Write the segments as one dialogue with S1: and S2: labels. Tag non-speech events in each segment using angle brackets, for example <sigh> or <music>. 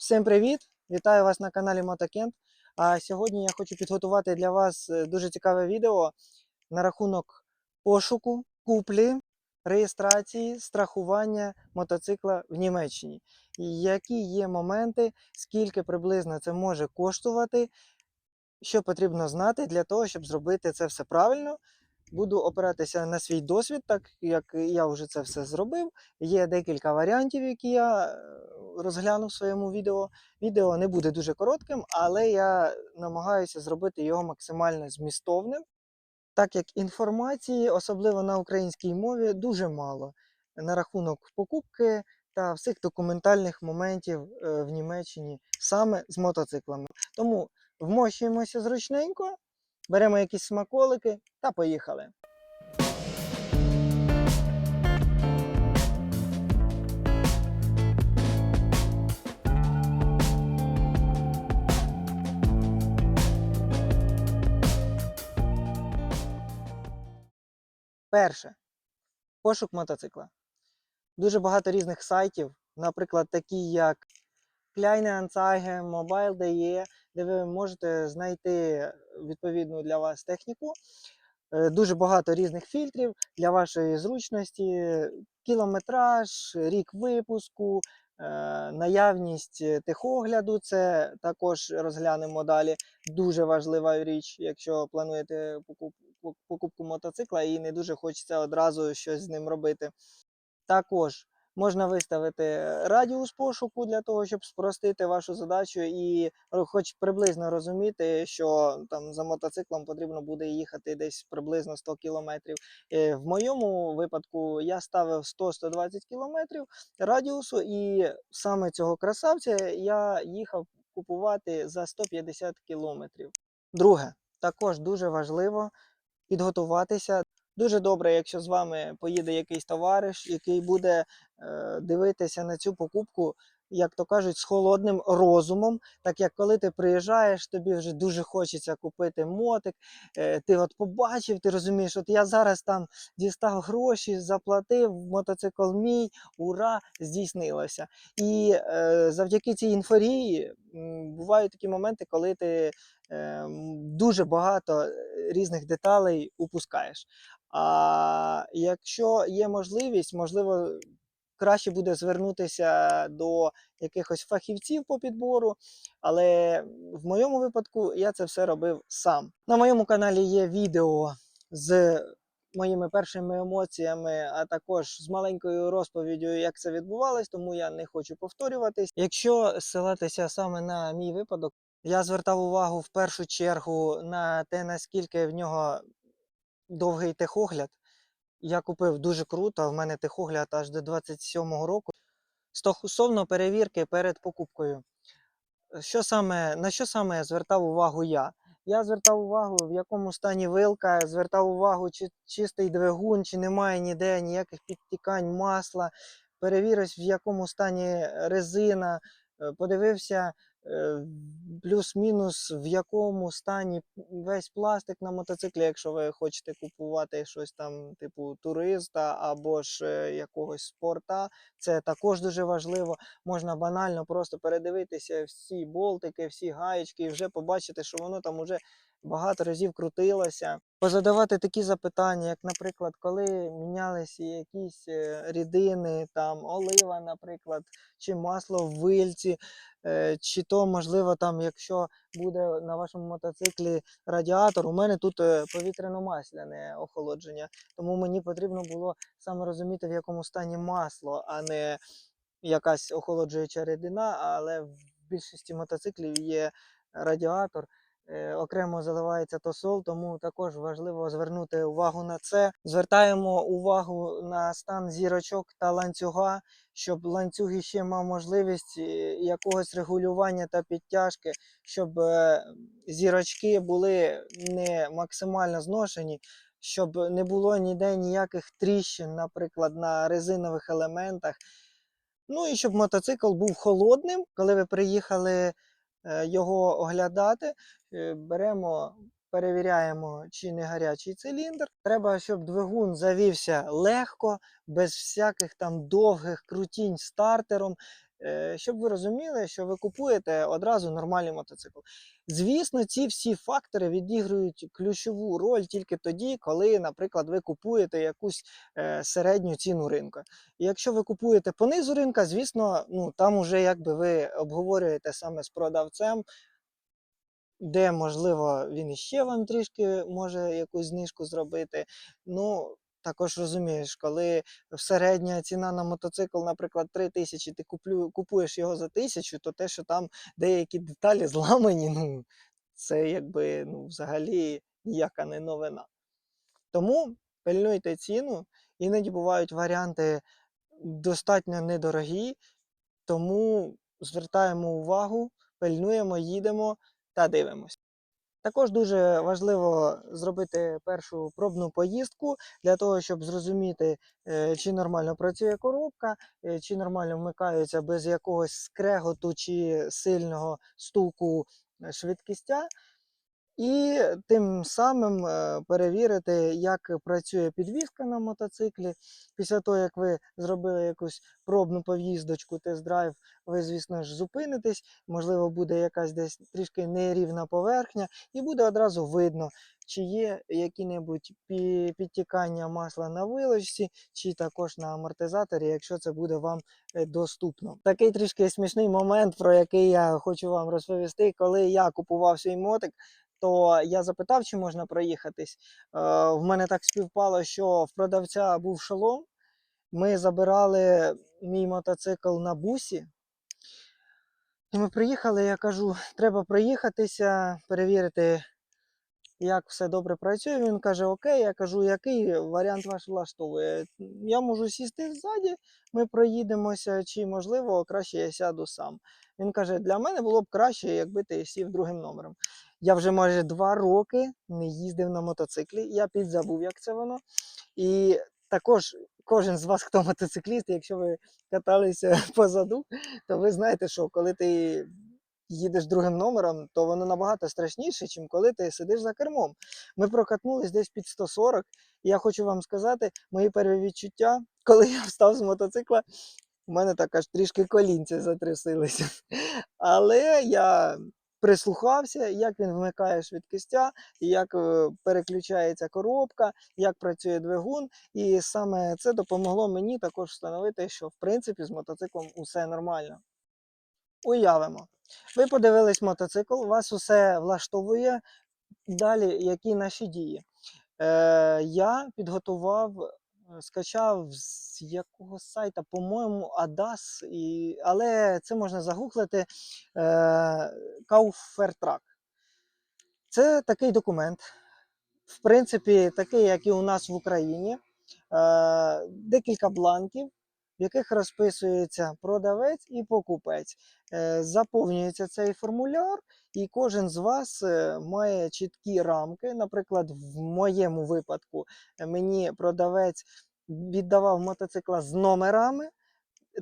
S1: Всім привіт! Вітаю вас на каналі Мотокент. А сьогодні я хочу підготувати для вас е, дуже цікаве відео на рахунок пошуку, куплі, реєстрації, страхування мотоцикла в Німеччині. Які є моменти, скільки приблизно це може коштувати, що потрібно знати для того, щоб зробити це все правильно. Буду опиратися на свій досвід, так як я вже це все зробив. Є декілька варіантів, які я е, розглянув в своєму відео. Відео не буде дуже коротким, але я намагаюся зробити його максимально змістовним, так як інформації, особливо на українській мові, дуже мало на рахунок покупки та всіх документальних моментів е, в Німеччині саме з мотоциклами. Тому вмощуємося зручненько, беремо якісь смаколики та поїхали. Перше. Пошук мотоцикла. Дуже багато різних сайтів, наприклад, такі як Kleine Anzeige, Mobile.de, де ви можете знайти відповідну для вас техніку. Е, Дуже багато різних фільтрів для вашої зручності, кілометраж, рік випуску, е, наявність е, техогляду. Це також розглянемо далі. Дуже важлива річ, якщо плануєте покупку мотоцикла і не дуже хочеться одразу щось з ним робити. Також можна виставити радіус пошуку для того, щоб спростити вашу задачу і хоч приблизно розуміти, що там за мотоциклом потрібно буде їхати десь приблизно 100 кілометрів. Е, В моєму випадку я ставив 100-120 кілометрів радіусу, і саме цього красавця я їхав купувати за 150 кілометрів. Друге, також дуже важливо підготуватися. Дуже добре, якщо з вами поїде якийсь товариш, який буде е, дивитися на цю покупку, як то кажуть, з холодним розумом. Так як коли ти приїжджаєш, тобі вже дуже хочеться купити мотик. Е, ти от побачив, ти розумієш, от я зараз там дістав гроші, заплатив, мотоцикл мій, ура, здійснилося. І е, завдяки цій інфорії бувають такі моменти, коли ти е, дуже багато е, різних деталей упускаєш. А якщо є можливість, можливо, краще буде звернутися до якихось фахівців по підбору, але в моєму випадку я це все робив сам. На моєму каналі є відео з моїми першими емоціями, а також з маленькою розповіддю, як це відбувалось, тому я не хочу повторюватись. Якщо ссилатися саме на мій випадок, я звертав увагу в першу чергу на те, наскільки в нього довгий техогляд. Я купив дуже круто, в мене техогляд аж до 27-го року. Стосовно перевірки перед покупкою. Що саме, на що саме я звертав увагу я? Я звертав увагу, в якому стані вилка, звертав увагу, чи чистий двигун, чи немає ніде ніяких підтікань масла, перевірив, в якому стані резина, е, подивився плюс-мінус, в якому стані весь пластик на мотоциклі, якщо ви хочете купувати щось там, типу туриста або ж е, якогось спорта. Це також дуже важливо. Можна банально просто передивитися всі болтики, всі гаєчки і вже побачити, що воно там уже багато разів крутилося. Позадавати такі запитання, як, наприклад, коли мінялися якісь е, рідини, там олива, наприклад, чи масло в вильці, е, чи то, можливо, там, якщо буде на вашому мотоциклі радіатор, у мене тут е, повітряно-масляне охолодження, тому мені потрібно було саме розуміти, в якому стані масло, а не якась охолоджуюча рідина, але в більшості мотоциклів є радіатор. Е, Окремо заливається тосол, тому також важливо звернути увагу на це. Звертаємо увагу на стан зірочок та ланцюга, щоб ланцюг ще мав можливість е, якогось регулювання та підтяжки, щоб е, зірочки були не максимально зношені, щоб не було ніде ніяких тріщин, наприклад, на резинових елементах. Ну і щоб мотоцикл був холодним, коли ви приїхали його оглядати, е, беремо, перевіряємо, чи не гарячий циліндр. Треба, щоб двигун завівся легко, без всяких там довгих крутінь стартером. Е, Щоб ви розуміли, що ви купуєте одразу нормальний мотоцикл. Звісно, ці всі фактори відіграють ключову роль тільки тоді, коли, наприклад, ви купуєте якусь е, середню ціну ринку. І якщо ви купуєте по низу ринка, звісно, ну там уже якби ви обговорюєте саме з продавцем, де можливо він іще вам трішки може якусь знижку зробити. Ну, також розумієш, коли середня ціна на мотоцикл, наприклад, 3 тисячі, ти куплю, купуєш його за тисячу, то те, що там деякі деталі <laughs> зламані, ну це якби ну, взагалі ніяка не новина. Тому пильнуйте ціну, іноді бувають варіанти достатньо недорогі, тому звертаємо увагу, пильнуємо, їдемо та дивимось. Також дуже важливо зробити першу пробну поїздку для того, щоб зрозуміти, е, чи нормально працює коробка, е, чи нормально вмикаються без якогось скреготу чи сильного стуку швидкістя. І тим самим е, перевірити, як працює підвізка на мотоциклі. Після того, як ви зробили якусь пробну поїздочку, тест-драйв, ви, звісно ж, зупинитесь, можливо, буде якась десь трішки нерівна поверхня, і буде одразу видно, чи є які-небудь підтікання масла на вилочці, чи також на амортизаторі, якщо це буде вам е, доступно. Такий трішки смішний момент, про який я хочу вам розповісти, коли я купував свій мотик то я запитав, чи можна проїхатись. Е, в мене так співпало, що в продавця був шолом. Ми забирали мій мотоцикл на бусі. І ми приїхали, я кажу, треба проїхатися, перевірити, як все добре працює. Він каже: Окей, я кажу, який варіант ваш влаштовує. Я можу сісти ззаді, ми проїдемося, чи можливо краще я сяду сам. Він каже: для мене було б краще, якби ти сів другим номером. Я вже майже два роки не їздив на мотоциклі. Я підзабув, як це воно. І також кожен з вас, хто мотоцикліст, якщо ви каталися <laughs> позаду, то ви знаєте, що коли ти їдеш другим номером, то воно набагато страшніше, ніж коли ти сидиш за кермом. Ми прокатнулись десь під 140. І я хочу вам сказати, мої перші відчуття, коли я встав з мотоцикла, у мене так аж трішки колінці затрясилися. <laughs> Але я прислухався, як він вмикає швидкістя, як е, переключається коробка, як працює двигун. І саме це допомогло мені також встановити, що в принципі з мотоциклом усе нормально. Уявимо. Ви подивились мотоцикл, вас усе влаштовує. Далі, які наші дії? Е, я підготував, скачав з якого сайта, по-моєму, ADAS, і... але це можна загуглити Кауфертрак. Це такий документ, в принципі, такий, як і у нас в Україні. Е, декілька бланків, в яких розписується продавець і покупець. Е, заповнюється цей формуляр, і кожен з вас е, має чіткі рамки. Наприклад, в моєму випадку е, мені продавець віддавав мотоцикла з номерами.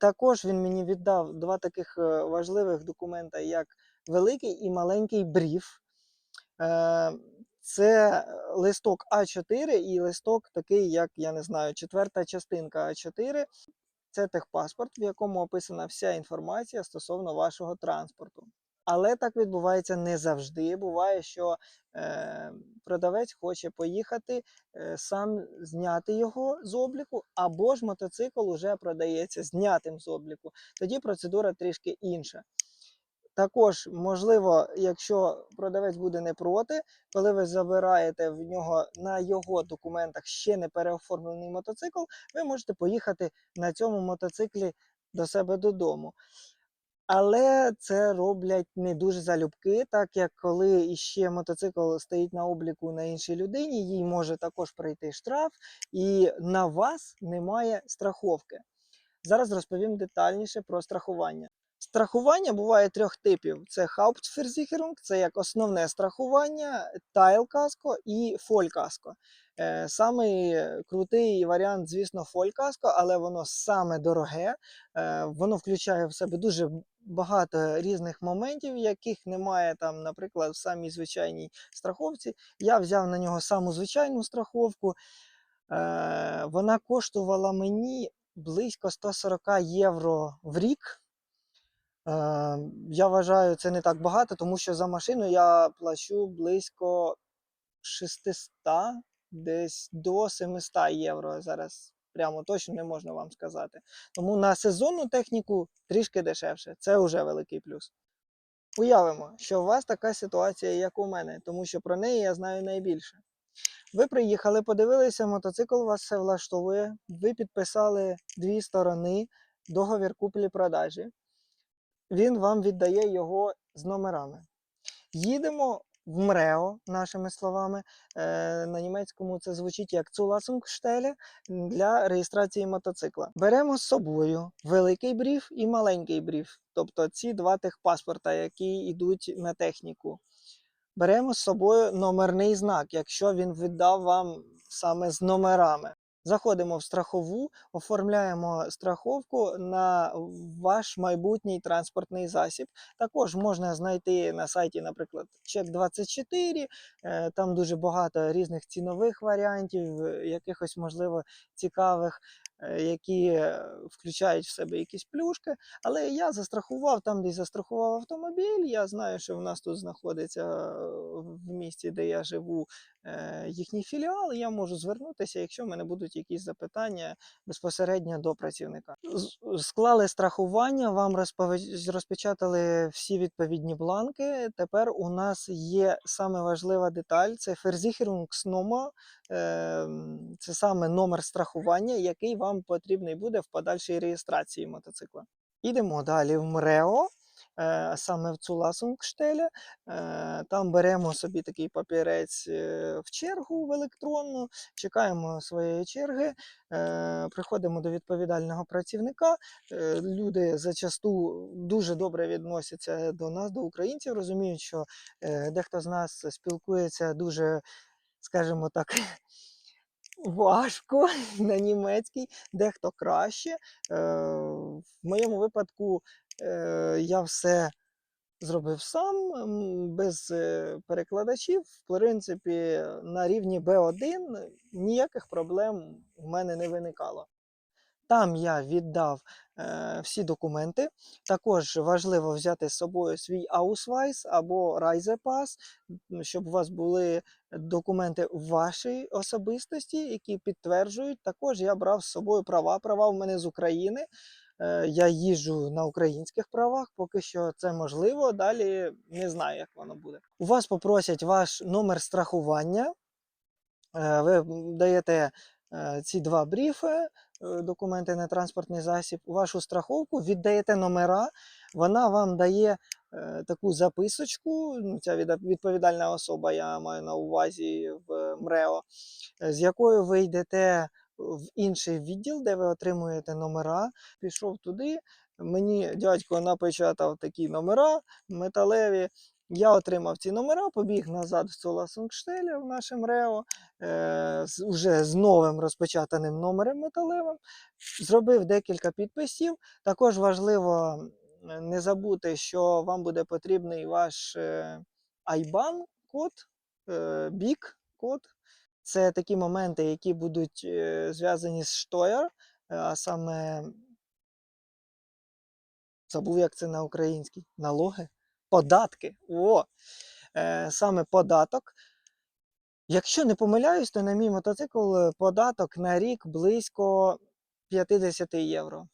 S1: Також він мені віддав два таких важливих документа, як великий і маленький бріф. Е, Це листок А4 і листок такий, як я не знаю, четверта частинка А4. Це техпаспорт, в якому описана вся інформація стосовно вашого транспорту. Але так відбувається не завжди. Буває, що е, продавець хоче поїхати, е, сам зняти його з обліку, або ж мотоцикл уже продається знятим з обліку. Тоді процедура трішки інша. Також, можливо, якщо продавець буде не проти, коли ви забираєте в нього на його документах ще не переоформлений мотоцикл, ви можете поїхати на цьому мотоциклі до себе додому. Але це роблять не дуже залюбки, так як коли іще мотоцикл стоїть на обліку на іншій людині, їй може також прийти штраф, і на вас немає страховки. Зараз розповім детальніше про страхування. Страхування буває трьох типів: це Hauptversicherung, це як основне страхування, Teilkasko і Vollkasko. Е, Самий крутий варіант, звісно, Vollkasko, але воно саме дороге. Е, Воно включає в себе дуже багато різних моментів, яких немає там, наприклад, в самій звичайній страховці. Я взяв на нього саму звичайну страховку. Е, Вона коштувала мені близько 140 євро в рік. Е, я вважаю, це не так багато, тому що за машину я плачу близько 600, десь до 700 євро. Зараз прямо точно не можна вам сказати. Тому на сезонну техніку трішки дешевше. Це вже великий плюс. Уявимо, що у вас така ситуація, як у мене, тому що про неї я знаю найбільше. Ви приїхали, подивилися, мотоцикл вас все влаштовує. Ви підписали дві сторони, договір куплі-продажі. Він вам віддає його з номерами. Їдемо в МРЕО, нашими словами. Е, на німецькому це звучить як Zulassungsstelle для реєстрації мотоцикла. Беремо з собою великий бріф і маленький бріф, тобто ці два техпаспорта, які йдуть на техніку. Беремо з собою номерний знак, якщо він віддав вам саме з номерами. Заходимо в страхову, оформляємо страховку на ваш майбутній транспортний засіб. Також можна знайти на сайті, наприклад, чек 24 е, Там дуже багато різних цінових варіантів, е, якихось, можливо, цікавих, які е, включають в себе якісь плюшки. Але я застрахував там, де застрахував автомобіль. Я знаю, що в нас тут знаходиться е, в місті, де я живу, е, їхній філіал. Я можу звернутися, якщо в мене будуть якісь запитання безпосередньо до працівника. Склали страхування, вам розпечатали всі відповідні бланки. Тепер у нас є саме важлива деталь: це Versicherungsnummer, Ем, Це саме номер страхування, який вам потрібний буде в подальшій реєстрації мотоцикла. Ідемо далі в МРЕО, е, саме в Zulassungsstelle. Е, Там беремо собі такий папірець е, в чергу в електронну, чекаємо своєї черги, приходимо до відповідального працівника. Люди зачасту дуже добре відносяться до нас, до українців, розуміють, що дехто з нас спілкується дуже, скажімо так, важко <laughs> на німецький, дехто краще. Е, В моєму випадку е, я все зробив сам, без е, перекладачів. В принципі, на рівні B1 ніяких проблем в мене не виникало. Там я віддав е, всі документи. Також важливо взяти з собою свій Ausweis або Reisepass, щоб у вас були документи вашої особистості, які підтверджують. Також я брав з собою права. Права в мене з України. Е, Я їжджу на українських правах, поки що це можливо. Далі не знаю, як воно буде. У вас попросять ваш номер страхування. Е, Ви даєте е, ці два бріфи, документи на транспортний засіб, вашу страховку, віддаєте номера. Вона вам дає е, таку записочку. ну, Ця відповідальна особа, я маю на увазі в МРЕО, е, з якою ви йдете в інший відділ, де ви отримуєте номера. Пішов туди. Мені дядько напечатав такі номера металеві. Я отримав ці номера, побіг назад в Соласунгштелі в наше МРЕО, е, з, з новим розпечатаним номером металевим. Зробив декілька підписів. Також важливо не забути, що вам буде потрібний ваш е, IBAN-код, е, BIC-код. Це такі моменти, які будуть е, зв'язані з Штоєр, а саме забув, як це на українській. Налоги? Податки. О! Е, саме податок. Якщо не помиляюсь, то на мій мотоцикл е, податок на рік близько 50 євро.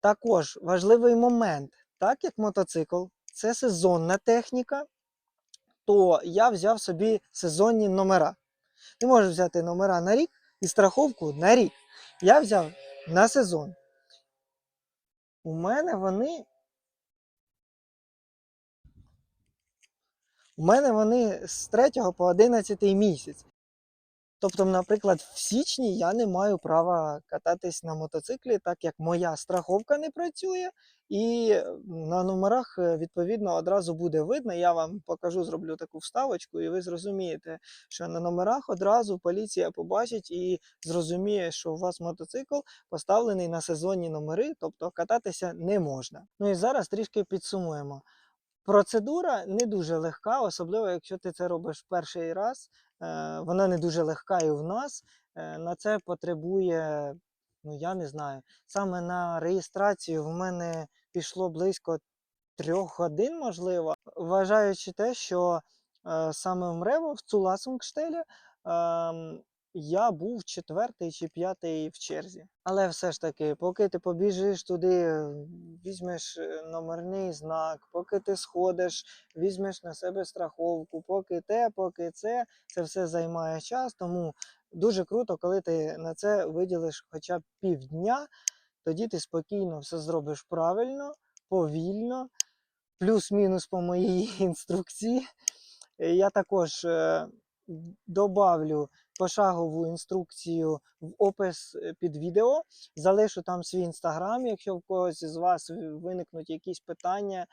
S1: Також важливий момент, так як мотоцикл це сезонна техніка, то я взяв собі сезонні номера. Ти можеш взяти номера на рік і страховку на рік. Я взяв на сезон. У мене вони. У мене вони з 3 по 11 місяць. Тобто, наприклад, в січні я не маю права кататись на мотоциклі, так як моя страховка не працює, і на номерах е, відповідно одразу буде видно. Я вам покажу, зроблю таку вставочку, і ви зрозумієте, що на номерах одразу поліція побачить і зрозуміє, що у вас мотоцикл поставлений на сезонні номери, тобто кататися не можна. Ну і зараз трішки підсумуємо. Процедура не дуже легка, особливо якщо ти це робиш перший раз. Е, Вона не дуже легка і в нас. Е, На це потребує, ну я не знаю. Саме на реєстрацію в мене пішло близько трьох годин, можливо, вважаючи те, що е, саме в Мрево, в Цуласунгштелі, ем, я був четвертий чи п'ятий в черзі. Але все ж таки, поки ти побіжиш туди, візьмеш е, номерний знак, поки ти сходиш, візьмеш на себе страховку, поки те, поки це, це все займає час. Тому дуже круто, коли ти на це виділиш хоча б півдня, тоді ти спокійно все зробиш правильно, повільно, плюс-мінус по моїй <laughs> інструкції. Е, Я також е, добавлю пошагову інструкцію в опис е, під відео. Залишу там свій інстаграм. Якщо в когось із вас виникнуть якісь питання,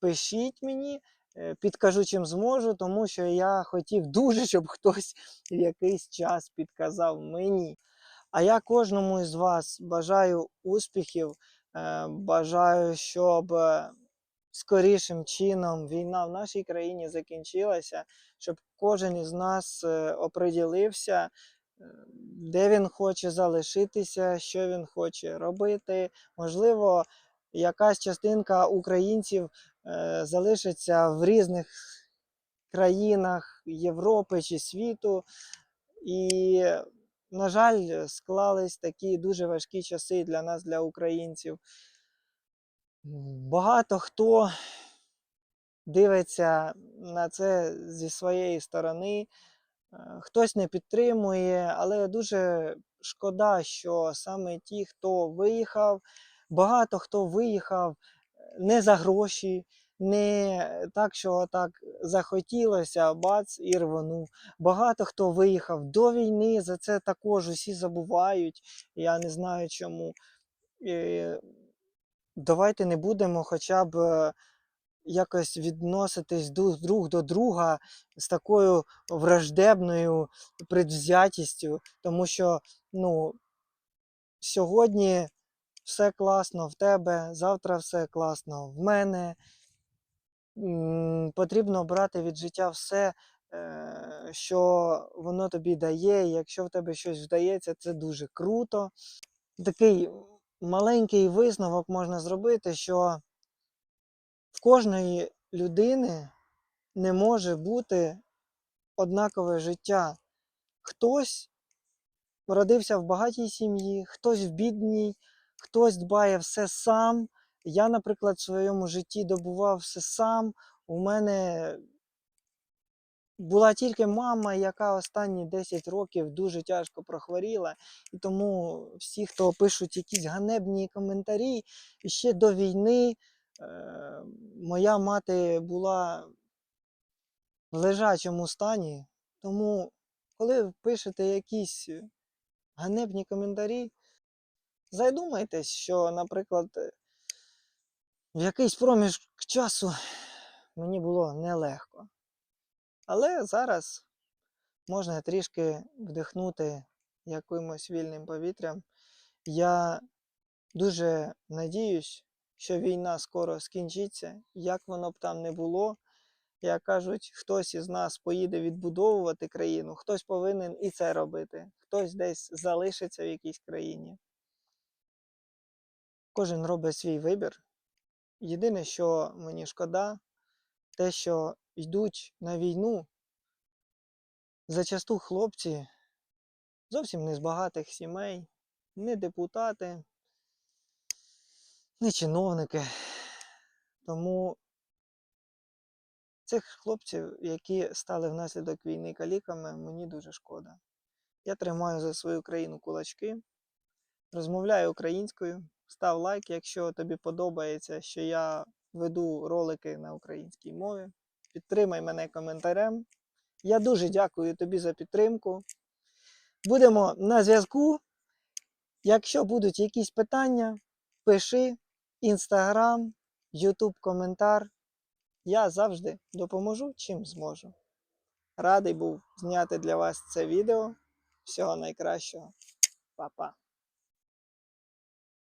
S1: пишіть мені, е, підкажу чим зможу, тому що я хотів дуже, <laughs> щоб хтось в якийсь час підказав мені. А я кожному із вас бажаю успіхів, е, бажаю, щоб скорішим чином війна в нашій країні закінчилася, щоб кожен із нас е, оприділився, е, де він хоче залишитися, що він хоче робити. Можливо, якась частинка українців е, залишиться в різних країнах Європи чи світу. І, на жаль, склались такі дуже важкі часи для нас, для українців. Багато хто дивиться на це зі своєї сторони, е, хтось не підтримує, але дуже шкода, що саме ті, хто виїхав, багато хто виїхав е, не за гроші, не так, що так захотілося, бац і рвонув. Багато хто виїхав до війни, за це також усі забувають. Я не знаю чому. Давайте не будемо хоча б е, якось відноситись друг до друга з такою враждебною предвзятістю, тому що ну, сьогодні все класно в тебе, завтра все класно в мене. Потрібно брати від життя все, е, що воно тобі дає. Якщо в тебе щось вдається, це дуже круто. Такий маленький висновок можна зробити, що в кожної людини не може бути однакове життя. Хтось родився в багатій сім'ї, хтось в бідній, хтось дбає все сам. Я, наприклад, в своєму житті добував все сам. У мене була тільки мама, яка останні 10 років дуже тяжко прохворіла. І тому всі, хто пишуть якісь ганебні коментарі, ще до війни е, моя мати була в лежачому стані. Тому, коли пишете якісь ганебні коментарі, задумайтесь, що, наприклад, е, в якийсь проміжок часу мені було нелегко. Але зараз можна трішки вдихнути якимось вільним повітрям. Я дуже надіюсь, що війна скоро скінчиться, як воно б там не було. Як кажуть, хтось із нас поїде відбудовувати країну, хтось повинен і це робити, хтось десь залишиться в якійсь країні. Кожен робить свій вибір. Єдине, що мені шкода, те, що йдуть на війну зачасту хлопці зовсім не з багатих сімей, не депутати, не чиновники. Тому цих хлопців, які стали внаслідок війни каліками, мені дуже шкода. Я тримаю за свою країну кулачки, розмовляю українською. Став лайк, якщо тобі подобається, що я веду ролики на українській мові. Підтримай мене коментарем. Я дуже дякую тобі за підтримку. Будемо на зв'язку. Якщо будуть якісь питання, пиши інстаграм, ютуб коментар. Я завжди допоможу, чим зможу. Радий був зняти для вас це відео. Всього найкращого. Па-па.